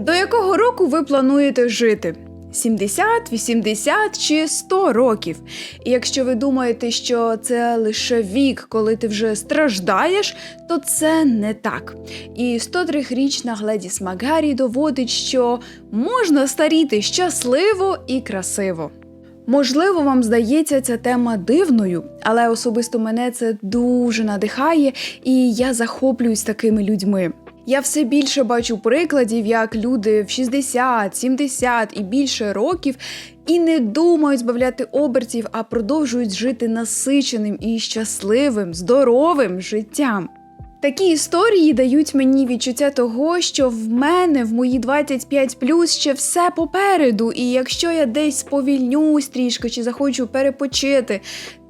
До якого року ви плануєте жити? 70, 80 чи 100 років. І якщо ви думаєте, що це лише вік, коли ти вже страждаєш, то це не так. І 103-річна Гледіс Магарі доводить, що можна старіти щасливо і красиво. Можливо, вам здається ця тема дивною, але особисто мене це дуже надихає, і я захоплююсь такими людьми. Я все більше бачу прикладів, як люди в 60, 70 і більше років і не думають збавляти обертів, а продовжують жити насиченим і щасливим, здоровим життям. Такі історії дають мені відчуття того, що в мене в мої 25 ще все попереду, і якщо я десь сповільнюсь трішки чи захочу перепочити,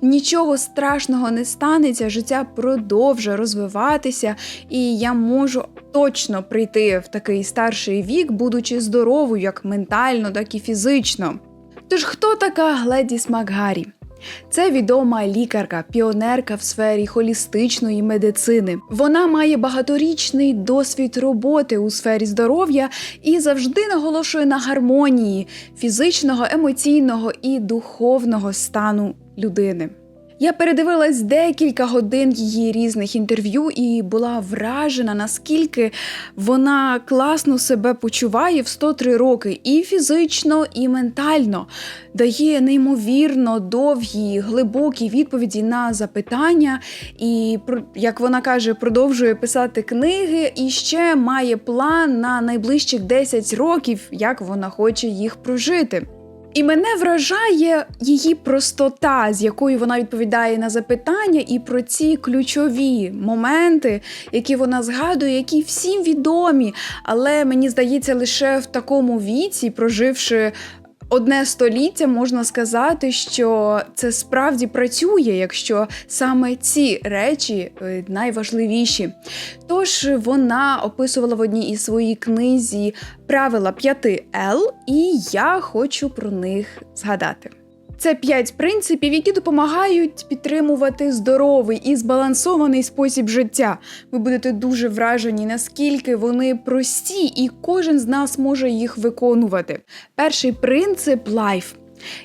нічого страшного не станеться, життя продовжує розвиватися, і я можу точно прийти в такий старший вік, будучи здоровою як ментально, так і фізично. Тож хто така Гледіс Макгарі? Це відома лікарка, піонерка в сфері холістичної медицини. Вона має багаторічний досвід роботи у сфері здоров'я і завжди наголошує на гармонії фізичного, емоційного і духовного стану людини. Я передивилась декілька годин її різних інтерв'ю і була вражена, наскільки вона класно себе почуває в 103 роки і фізично, і ментально дає неймовірно довгі, глибокі відповіді на запитання, і як вона каже, продовжує писати книги і ще має план на найближчих 10 років, як вона хоче їх прожити. І мене вражає її простота, з якою вона відповідає на запитання, і про ці ключові моменти, які вона згадує, які всім відомі. Але мені здається, лише в такому віці, проживши одне століття можна сказати, що це справді працює, якщо саме ці речі е, найважливіші. Тож вона описувала в одній із своїх книзі правила 5 Л, і я хочу про них згадати. Це п'ять принципів, які допомагають підтримувати здоровий і збалансований спосіб життя. Ви будете дуже вражені, наскільки вони прості, і кожен з нас може їх виконувати. Перший принцип лайф.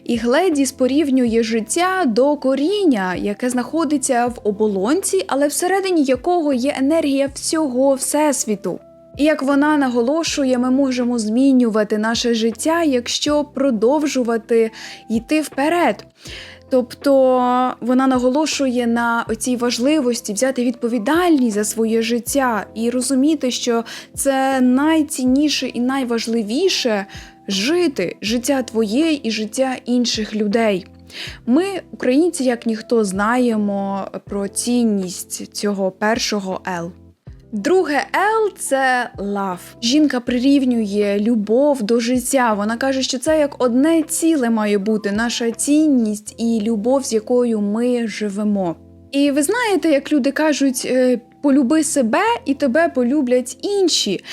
І Гледіс порівнює життя до коріння, яке знаходиться в оболонці, але всередині якого є енергія всього всесвіту. І як вона наголошує, ми можемо змінювати наше життя, якщо продовжувати йти вперед. Тобто вона наголошує на цій важливості взяти відповідальність за своє життя і розуміти, що це найцінніше і найважливіше жити життя твоє і життя інших людей. Ми, українці, як ніхто, знаємо про цінність цього першого Л. Друге L це лав. Жінка прирівнює любов до життя. Вона каже, що це як одне ціле має бути наша цінність і любов, з якою ми живемо. І ви знаєте, як люди кажуть, е, полюби себе і тебе полюблять інші.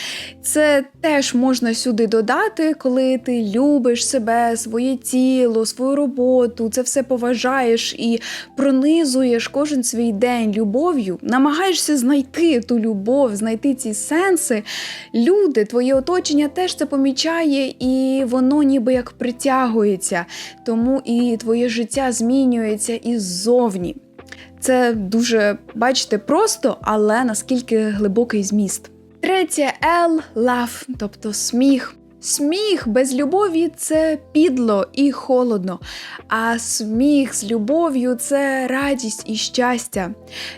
Це теж можна сюди додати, коли ти любиш себе, своє тіло, свою роботу, це все поважаєш і пронизуєш кожен свій день любов'ю, намагаєшся знайти ту любов, знайти ці сенси. Люди, твоє оточення теж це помічає, і воно ніби як притягується. Тому і твоє життя змінюється іззовні. Це дуже, бачите, просто, але наскільки глибокий зміст. Третє L – love, тобто сміх. Сміх без любові це підло і холодно, а сміх з любов'ю це радість і щастя.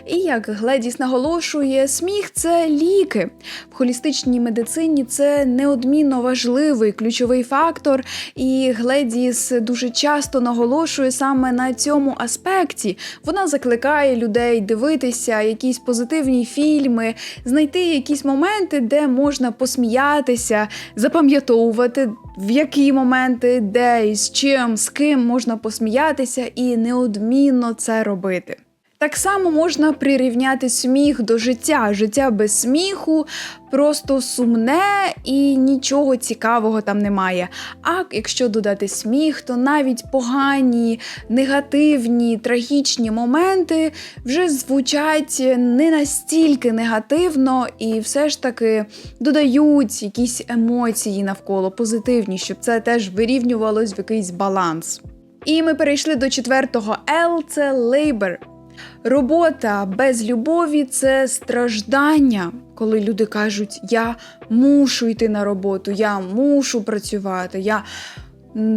І як Гледіс наголошує, сміх це ліки. В холістичній медицині це неодмінно важливий ключовий фактор, і Гледіс дуже часто наголошує саме на цьому аспекті. Вона закликає людей дивитися якісь позитивні фільми, знайти якісь моменти, де можна посміятися, запам'ятовувати з'ясовувати, в які моменти, де і з чим, з ким можна посміятися і неодмінно це робити. Так само можна прирівняти сміх до життя. Життя без сміху просто сумне і нічого цікавого там немає. А якщо додати сміх, то навіть погані, негативні, трагічні моменти вже звучать не настільки негативно і все ж таки додають якісь емоції навколо позитивні, щоб це теж вирівнювалось в якийсь баланс. І ми перейшли до четвертого L – це labor. Робота без любові це страждання, коли люди кажуть, я мушу йти на роботу, я мушу працювати, я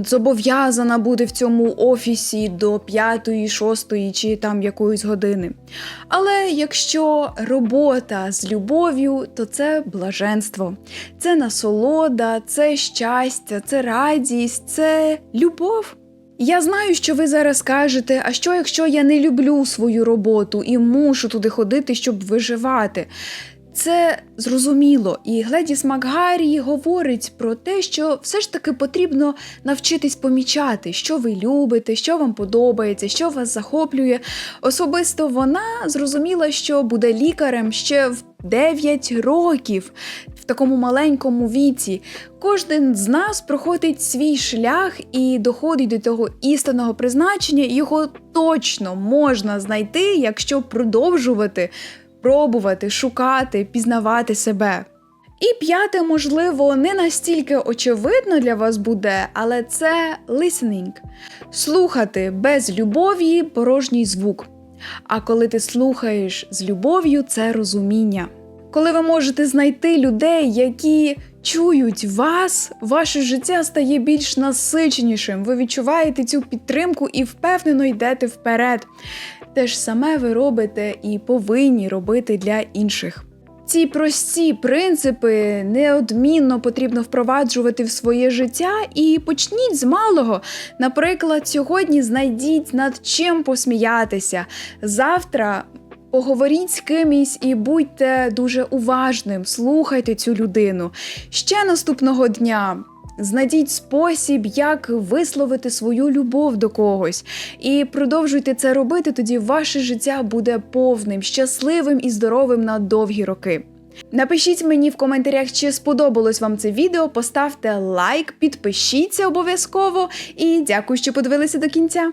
зобов'язана бути в цьому офісі до п'ятої, шостої чи там якоїсь години. Але якщо робота з любов'ю, то це блаженство, це насолода, це щастя, це радість, це любов. Я знаю, що ви зараз кажете, а що якщо я не люблю свою роботу і мушу туди ходити, щоб виживати? Це зрозуміло, і Гледіс Макгарі говорить про те, що все ж таки потрібно навчитись помічати, що ви любите, що вам подобається, що вас захоплює. Особисто вона зрозуміла, що буде лікарем ще в 9 років в такому маленькому віці. Кожен з нас проходить свій шлях і доходить до того істинного призначення. Його точно можна знайти, якщо продовжувати пробувати, шукати, пізнавати себе. І п'яте, можливо, не настільки очевидно для вас буде, але це listening. Слухати без любові порожній звук. А коли ти слухаєш з любов'ю, це розуміння. Коли ви можете знайти людей, які чують вас, ваше життя стає більш насиченішим. Ви відчуваєте цю підтримку і впевнено йдете вперед. Те ж саме ви робите і повинні робити для інших. Ці прості принципи неодмінно потрібно впроваджувати в своє життя і почніть з малого. Наприклад, сьогодні знайдіть над чим посміятися. Завтра поговоріть з кимось і будьте дуже уважним, слухайте цю людину. Ще наступного дня. Знайдіть спосіб, як висловити свою любов до когось, і продовжуйте це робити. Тоді ваше життя буде повним, щасливим і здоровим на довгі роки. Напишіть мені в коментарях, чи сподобалось вам це відео. Поставте лайк, підпишіться обов'язково і дякую, що подивилися до кінця.